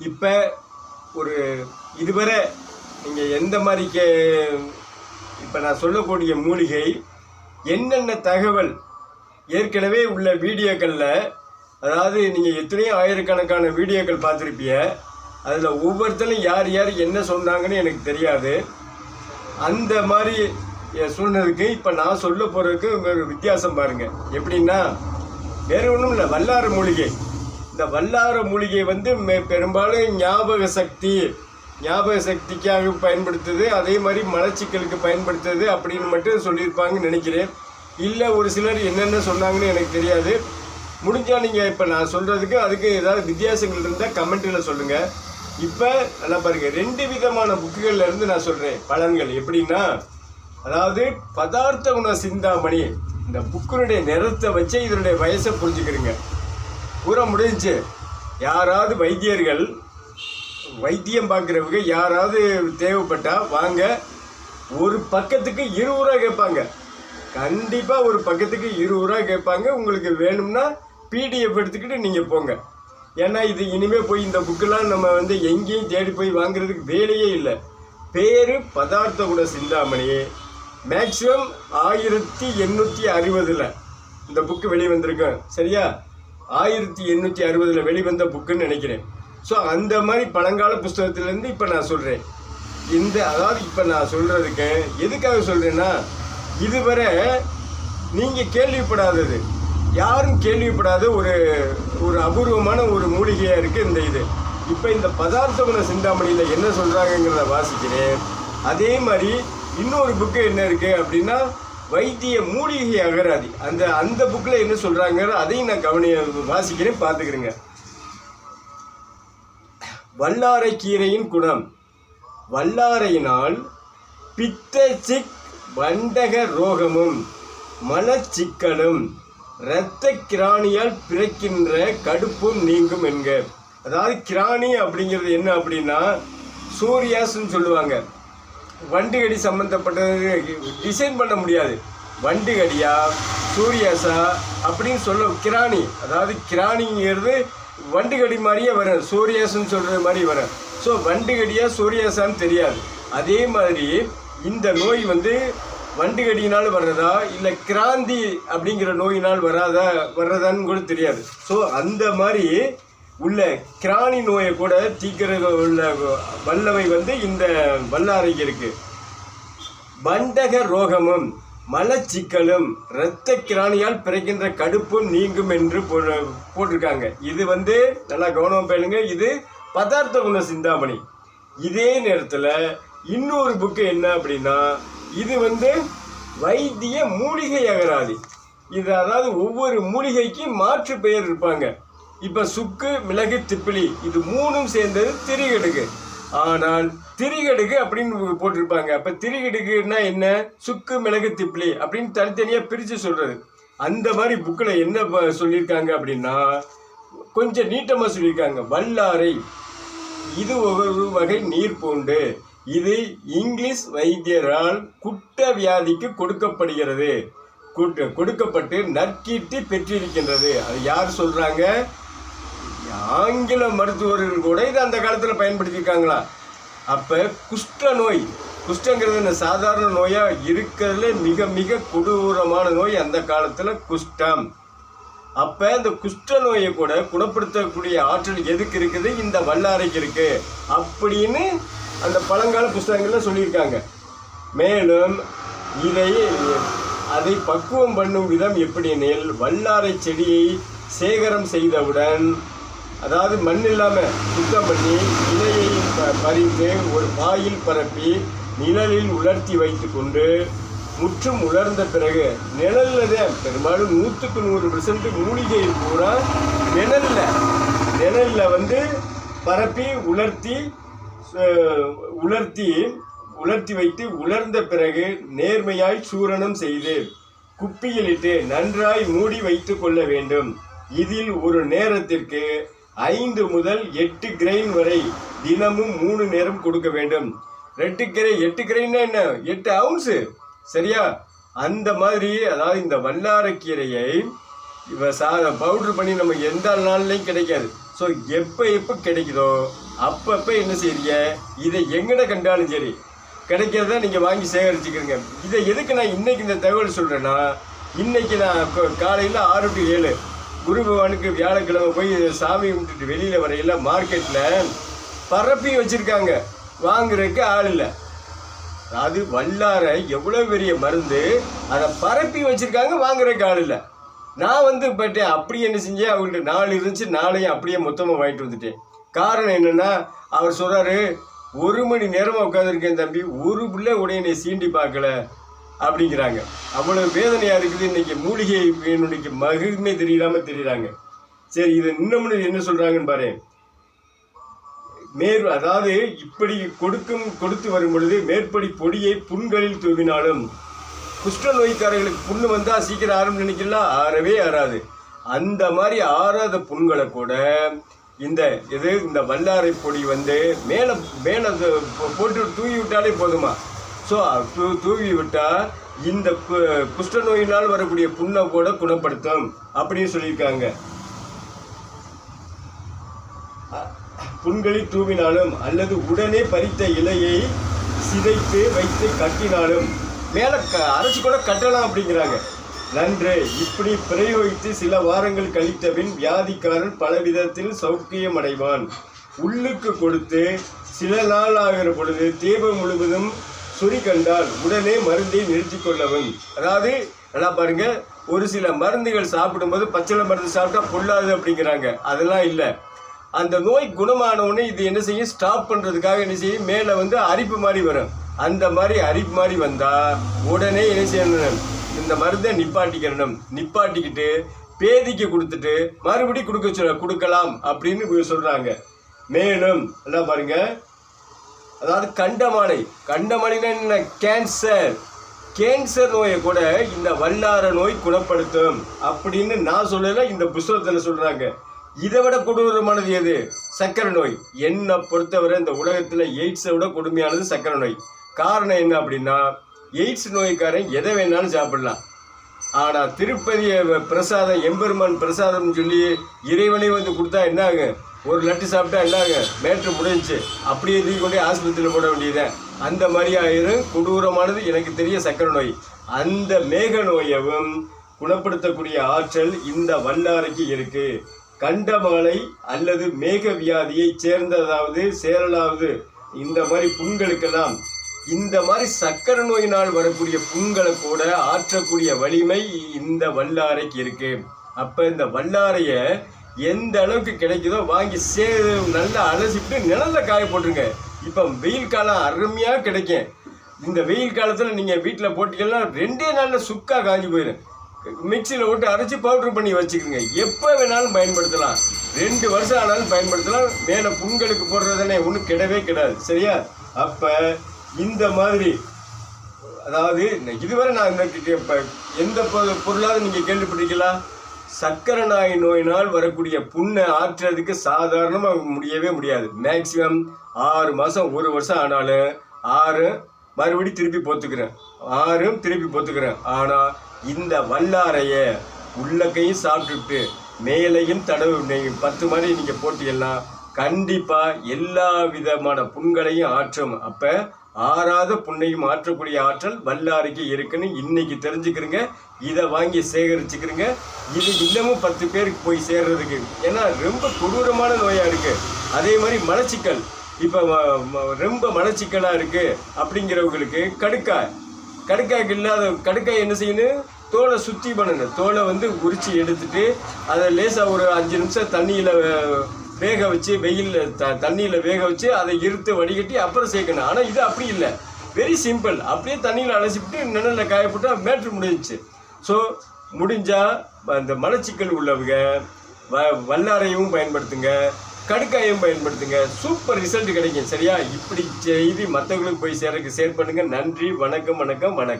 இப்போ ஒரு இதுவரை நீங்கள் எந்த மாதிரி கே இப்போ நான் சொல்லக்கூடிய மூலிகை என்னென்ன தகவல் ஏற்கனவே உள்ள வீடியோக்களில் அதாவது நீங்கள் எத்தனையோ ஆயிரக்கணக்கான வீடியோக்கள் பார்த்துருப்பீங்க அதில் ஒவ்வொருத்தரும் யார் யார் என்ன சொன்னாங்கன்னு எனக்கு தெரியாது. அந்த மாதிரி சொன்னதுக்கு இப்போ நான் சொல்ல போகிறதுக்கு ஒரு வித்தியாசம் பாருங்கள் எப்படின்னா வேற ஒன்றும் இல்லை வல்லாறு மூலிகை. இந்த வல்லார மூலிகை வந்து பெரும்பாலும் ஞாபக சக்தி ஞாபக சக்திக்காக பயன்படுத்துது. அதே மாதிரி மலச்சிக்கலுக்கு பயன்படுத்துது அப்படின்னு மட்டும் சொல்லியிருப்பாங்கன்னு நினைக்கிறேன். இல்லை ஒரு சிலர் என்னென்ன சொன்னாங்கன்னு எனக்கு தெரியாது. முடிஞ்சால் நீங்கள் இப்போ நான் சொல்கிறதுக்கு அதுக்கு ஏதாவது வித்தியாசங்கள் இருந்தால் கமெண்ட்டில் சொல்லுங்கள் இப்போ நல்லா பாருங்கள் ரெண்டு விதமான புக்குகளில் இருந்து நான் சொல்கிறேன் பலன்கள் எப்படின்னா அதாவது பதார்த்த குண சிந்தாமணி. இந்த புக்கினுடைய நிறத்தை வச்சே இதனுடைய வயசை புரிஞ்சுக்கிறீங்க. பூரா முடிஞ்சிச்சு. யாராவது வைத்தியர்கள் வைத்தியம் பார்க்குறவங்க யாராவது தேவைப்பட்டால் வாங்க. ஒரு பக்கத்துக்கு இருபது ரூபா கேட்பாங்க. கண்டிப்பாக ஒரு பக்கத்துக்கு இருபது ரூபா கேட்பாங்க. உங்களுக்கு வேணும்னா பிடிஎஃப் எடுத்துக்கிட்டு நீங்கள் போங்க. ஏன்னா இது இனிமேல் போய் இந்த புக்கெல்லாம் நம்ம வந்து எங்கேயும் தேடி போய் வாங்குறதுக்கு வேலையே இல்லை. பேர் பதார்த்த கூட சிந்தாமணி மேக்ஸிமம் ஆயிரத்தி எண்ணூற்றி அறுபதில் இந்த புக்கு வெளியே வந்திருக்கேன் சரியா? ஆயிரத்தி எண்ணூற்றி அறுபதில் வெளிவந்த புக்குன்னு நினைக்கிறேன். ஸோ அந்த மாதிரி பழங்கால புஸ்தகத்திலேருந்து இப்போ நான் சொல்கிறேன் இந்த அதாவது இப்போ நான் சொல்கிறதுக்கு எதுக்காக சொல்கிறேன்னா இதுவரை நீங்கள் கேள்விப்படாதது. யாரும் கேள்விப்படாத ஒரு ஒரு அபூர்வமான ஒரு மூலிகையாக இருக்குது இந்த இது. இப்போ இந்த பதார்த்த குண சிந்தாமணியில் என்ன சொல்கிறாங்கங்கிறத வாசிக்கிறேன். அதே மாதிரி இன்னொரு புக்கு என்ன இருக்குது அப்படின்னா வைத்திய மூலிகை அகராதி. அந்த அந்த புக்கில் என்ன சொல்கிறாங்க அதையும் நான் கவனி வாசிக்கிறேன் பார்த்துக்கிறேங்க வல்லாரைக்கீரையின் குணம். வல்லாரையினால் பித்த சிக் வண்டக ரோகமும் மலச்சிக்கலும் இரத்த கிராணியால் பிறக்கின்ற கடுப்பும் நீங்கும் என்க. அதாவது கிராணி அப்படிங்கிறது என்ன அப்படின்னா சூரியாஸ்ன்னு சொல்லுவாங்க. வண்டுகடி சம்மந்தப்பட்டது டிசைன் பண்ண முடியாது. வண்டுகடியா சூரியாசா அப்படின்னு சொல்ல கிராணி. அதாவது கிராணிங்கிறது வண்டுகடி மாதிரியே வரும். சூரியாசன்னு சொல்கிறது மாதிரி வரும். ஸோ வண்டுகடியா சூரியாசான்னு தெரியாது. அதே மாதிரி இந்த நோய் வந்து வண்டுகடியினால் வர்றதா இல்லை கிராந்தி அப்படிங்கிற நோயினால் வராதா வர்றதான்னு கூட தெரியாது. ஸோ அந்த மாதிரி உள்ள கிராணி நோயை கூட தீக்கிற உள்ள வல்லவை வந்து இந்த வல்லாரைக்கு இருக்கு. வண்டக ரோகமும் மலச்சிக்கலும் இரத்த கிராணியால் பிறக்கின்ற கடுப்பும் நீங்கும் என்று போ- போட்டிருக்காங்க. இது வந்து நல்லா கவனம் பேணுங்க இது பதார்த்த குண சிந்தாமணி. இதே நேரத்தில் இன்னொரு புக்கு என்ன அப்படின்னா இது வந்து வைத்திய மூலிகை அகராதி. இது அதாவது ஒவ்வொரு மூலிகைக்கும் மாற்று பெயர் இருப்பாங்க. இப்போ சுக்கு மிளகு திப்பிலி இது மூணும் சேர்ந்தது திரிகடுகு. ஆனால் திரிகடுகு அப்படின்னு போட்டிருப்பாங்க. அப்போ திரிகடுகுன்னா என்ன? சுக்கு மிளகு திப்பிலி அப்படின்னு தனித்தனியாக பிரித்து சொல்கிறது அந்த மாதிரி புக்கில் என்ன ப- சொல்லியிருக்காங்க அப்படின்னா கொஞ்சம் நீட்டமாக சொல்லியிருக்காங்க. வல்லாரை. இது ஒரு வகை நீர் பூண்டு. இது இங்கிலீஷ் வைத்தியரால் குட்ட வியாதிக்கு கொடுக்கப்படுகிறது. கொடுக்கப்பட்டு நற்கீட்டு பெற்றிருக்கின்றது. அது யார் சொல்கிறாங்க ஆங்கில மருத்துவர்கள் கூட இது அந்த காலத்தில் பயன்படுத்தியிருக்காங்களா? அப்போ குஷ்ட நோய் குஷ்டங்கிறது என்ன? சாதாரண நோயாக இருக்கிறதுல மிக மிக கொடூரமான நோய் அந்த காலத்தில் குஷ்டம். அப்போ இந்த குஷ்ட நோயை கூட குணப்படுத்தக்கூடிய ஆற்றல் எதுக்கு இருக்குது? இந்த வல்லாரைக்கு இருக்குது அப்படின்னு அந்த பழங்கால புஸ்தகங்களில் சொல்லியிருக்காங்க. மேலும் இதை அதை பக்குவம் பண்ணும் விதம் எப்படியெனில் வல்லாரை செடியை சேகரம் செய்தவுடன் அதாவது மண் இல்லாமல் சுத்தம் பண்ணி இலையை ப- பறித்து ஒரு பாயில் பரப்பி நிழலில் உலர்த்தி வைத்துக்கொண்டு முற்றும் உலர்ந்த பிறகு நிழலில் தான் பெரும்பாலும் நூற்றுக்கு நூறு பெர்சன்ட் மூலிகை பூரா நிழலில் நிழலில் வந்து பரப்பி உலர்த்தி உலர்த்தி உலர்த்தி வைத்து உலர்ந்த பிறகு நேர்மையாய் சூரணம் செய்து குப்பியிலிட்டு நன்றாய் மூடி வைத்து கொள்ள வேண்டும். இதில் ஒரு நேரத்திற்கு ஐந்து முதல் எட்டு கிரெயின் வரை தினமும் மூணு நேரம் கொடுக்க வேண்டும். ரெட்டு கிரை எட்டு கிரைன்னா என்ன? எட்டு அவுன்ஸு சரியா? அந்த மாதிரி அதாவது இந்த வல்லாரக்கீரையை இப்போ சாதம் பவுட்ரு பண்ணி நம்ம எந்த நாள்லையும் கிடைக்காது. ஸோ எப்போ எப்போ கிடைக்குதோ அப்பப்போ என்ன செய்றீங்க? இதை எங்கட கண்டாலும் சரி கிடைக்கிறத நீங்கள் வாங்கி சேகரிச்சுக்கிறீங்க. இதை எதுக்கு நான் இன்றைக்கி இந்த தகவல் சொல்கிறேன்னா இன்னைக்கு நான் காலையில் ஆறு டு ஏழு குரு பகவானுக்கு வியாழக்கிழமை போய் சாமி கும்பிட்டுட்டு வெளியில் வரையில் மார்க்கெட்டில் பரப்பி வச்சுருக்காங்க. வாங்குறதுக்கு ஆள் இல்லை. அது வல்லார எவ்வளோ பெரிய மருந்து அதை பரப்பி வச்சுருக்காங்க வாங்குறதுக்கு ஆள் இல்லை. நான் வந்து போயிட்டேன் அப்படி என்ன செஞ்சேன் அவங்கள்ட்ட நாலு இருந்துச்சு நாளையும் அப்படியே மொத்தமாக வாங்கிட்டு வந்துட்டேன். காரணம் என்னென்னா அவர் சொல்கிறாரு ஒரு மணி நேரமாக உட்காந்துருக்கேன் தம்பி ஒரு பிள்ளை உடைய சீண்டி பார்க்கல. அப்படிங்கிறாங்க. அவ்வளவு வேதனையா இருக்குது. இன்னைக்கு மூலிகை என்னுடைய மகிழ்மை தெரியலாம தெரியுறாங்க. சரி இது இன்னமும் என்ன சொல்றாங்கன்னு பாரு. மேற் அதாவது இப்படி கொடுக்கும் கொடுத்து வரும் பொழுது மேற்படி பொடியை புண்களில் தூவினாலும் குஷ்ட நோய்க்காரர்களுக்கு புண்ணு வந்தால் சீக்கிரம் ஆறும் நினைக்கல ஆறவே ஆறாது. அந்த மாதிரி ஆறாத புண்களை கூட இந்த இது இந்த வல்லாரை பொடி வந்து மேலே மேலே போட்டு தூவி விட்டாலே போதுமா? ஸோ தூவி விட்டால் இந்த பு குஷ்ட நோயினால் வரக்கூடிய புண்ணை கூட குணப்படுத்தும் அப்படின்னு சொல்லியிருக்காங்க. புண்களில் தூவினாலும் அல்லது உடனே பறித்த இலையை சிதைத்து வைத்து கட்டினாலும் மேலே க அரைச்சி கூட கட்டலாம் அப்படிங்கிறாங்க. நன்று இப்படி பிரயோகித்து சில வாரங்கள் கழித்த பின் வியாதிக்காரன் பல விதத்தில் சௌக்கியம் அடைவான் உள்ளுக்கு கொடுத்து சில நாள் ஆகிற பொழுது தீபம் முழுவதும் சுரி கண்டால் உடனே மருந்தை நிறுத்திக் கொள்ளவும் அதாவது நல்லா பாருங்க ஒரு சில மருந்துகள் சாப்பிடும்போது பச்சளை மருந்து சாப்பிட்டா பொல்லாது அப்படிங்கிறாங்க. அதெல்லாம் இல்லை. அந்த நோய் குணமானவுடனே இது என்ன செய்யும்? ஸ்டாப் பண்ணுறதுக்காக என்ன செய்யும்? மேலே வந்து அரிப்பு மாதிரி வரும். அந்த மாதிரி அரிப்பு மாதிரி வந்தால் உடனே என்ன செய்யணும்? இந்த மருந்தை நிப்பாட்டிக்கிறணும் நிப்பாட்டிக்கிட்டு பேதிக்கு கொடுத்துட்டு மறுபடி கொடுக்க சொல்ல கொடுக்கலாம் அப்படின்னு சொல்கிறாங்க மேலும் என்ன பாருங்க அதாவது கண்டமாலை. கண்டமாலைன்னா என்ன? கேன்சர் கேன்சர் நோயை கூட இந்த வல்லார நோய் குணப்படுத்தும் அப்படின்னு நான் சொல்லலை இந்த புஸ்தகத்தில் சொல்கிறாங்க இதை விட கொடூரமானது எது? சக்கரை நோய். என்னை பொறுத்தவரை இந்த உலகத்தில் எய்ட்ஸை விட கொடுமையானது சக்கரை நோய். காரணம் என்ன அப்படின்னா எய்ட்ஸ் நோய்க்காரன் எதை வேணாலும் சாப்பிடலாம். ஆனால் திருப்பதி பிரசாதம் எம்பெருமான் பிரசாதம்னு சொல்லி இறைவனை வந்து கொடுத்தா என்ன ஆகும் ஒரு லட்டு சாப்பிட்டா என்ன மேட்ரு முடிஞ்சு அப்படியே தூக்கி கொண்டே ஆஸ்பத்திரியில் போட வேண்டியதுதான். அந்த மாதிரி ஆயிரும் கொடூரமானது எனக்கு தெரிய சக்கரை நோய். அந்த மேக நோயவும் குணப்படுத்தக்கூடிய ஆற்றல் இந்த வல்லாரைக்கு இருக்கு. கண்டமாலை அல்லது மேக வியாதியை சேர்ந்ததாவது சேரலாவது இந்த மாதிரி புண்களுக்கெல்லாம். இந்த மாதிரி சக்கரை நோயினால் வரக்கூடிய புண்களை கூட ஆற்றக்கூடிய வலிமை இந்த வல்லாரைக்கு இருக்கு. அப்போ இந்த வல்லாரையை எந்த அளவுக்கு கிடைக்குதோ வாங்கி சே நல்லா அலசிட்டு நிழல்ல காய போட்டுருங்க. இப்போ வெயில் காலம் அருமையாக கிடைக்கும். இந்த வெயில் காலத்தில் நீங்கள் வீட்டில் போட்டிங்கன்னா ரெண்டே நாளில் சுக்கா காஞ்சி போயிடும் மிக்சியில் விட்டு அரைச்சி பவுட்ரு பண்ணி வச்சுக்கோங்க. எப்போ வேணாலும் பயன்படுத்தலாம். ரெண்டு வருஷம் ஆனாலும் பயன்படுத்தலாம். மேலே புண்களுக்கு போடுறதுனே ஒன்றும் கிடவே கிடாது. சரியா? அப்போ இந்த மாதிரி அதாவது இதுவரை நான் இந்த எந்த பொ- பொருளாவது நீங்கள் கேள்விப்பட்டிருக்கலாம் சக்கரை நாய் நோயினால் வரக்கூடிய புண்ணை ஆற்றுறதுக்கு சாதாரணமாக முடியவே முடியாது. மேக்சிமம் ஆறு மாதம் ஒரு வருஷம் ஆனாலும் ஆறு மறுபடி திருப்பி போத்துக்கிறேன். ஆறும் திருப்பி போத்துக்கிறேன். ஆனால் இந்த வல்லாரைய உள்ளக்கையும் சாப்பிட்டுட்டு மேலையும் தடவு நீங்கள் பத்து மாதிரி நீங்கள் போட்டீங்கன்னா கண்டிப்பாக எல்லா விதமான புண்களையும் ஆற்றும். அப்போ ஆறாத புண்ணையும் ஆற்றக்கூடிய ஆற்றல் வல்லாரைக்கு இருக்குன்னு இன்னைக்கு தெரிஞ்சுக்கிறங்க. இதை வாங்கி சேகரிச்சுக்கிறங்க. இது இன்னமும் பத்து பேருக்கு போய் சேர்றதுக்கு. ஏன்னா ரொம்ப கொடூரமான நோயாக இருக்கு. அதே மாதிரி மலச்சிக்கல். இப்போ ரொம்ப மலச்சிக்கலாக இருக்கு அப்படிங்கிறவங்களுக்கு கடுக்காய். கடுக்காய்க்கு இல்லாத கடுக்காய் என்ன செய்யணும் தோலை சுற்றி பண்ணணும். தோலை வந்து உரிச்சு எடுத்துட்டு அதை லேசாக ஒரு அஞ்சு நிமிஷம் தண்ணியில் வேக வச்சு வெயிலில் த தண்ணியில் வேக வச்சு அதை இருத்து வடிகட்டி அப்புறம் சேர்க்கணும். ஆனால் இது அப்படி இல்லை. வெரி சிம்பிள் அப்படியே தண்ணியில் அலசிவிட்டு நிழலில் காயப்பட்டு மேட்ரு முடிஞ்சிச்சு. ஸோ முடிஞ்சால் அந்த மலச்சிக்கல் உள்ளவங்க வ வல்லாரையும் பயன்படுத்துங்க கடுக்காயும் பயன்படுத்துங்க. சூப்பர் ரிசல்ட் கிடைக்கும். சரியா? இப்படி செய்து மற்றவங்களுக்கு போய் சேரக்கு ஷேர் பண்ணுங்கள் நன்றி வணக்கம் வணக்கம் வணக்கம்.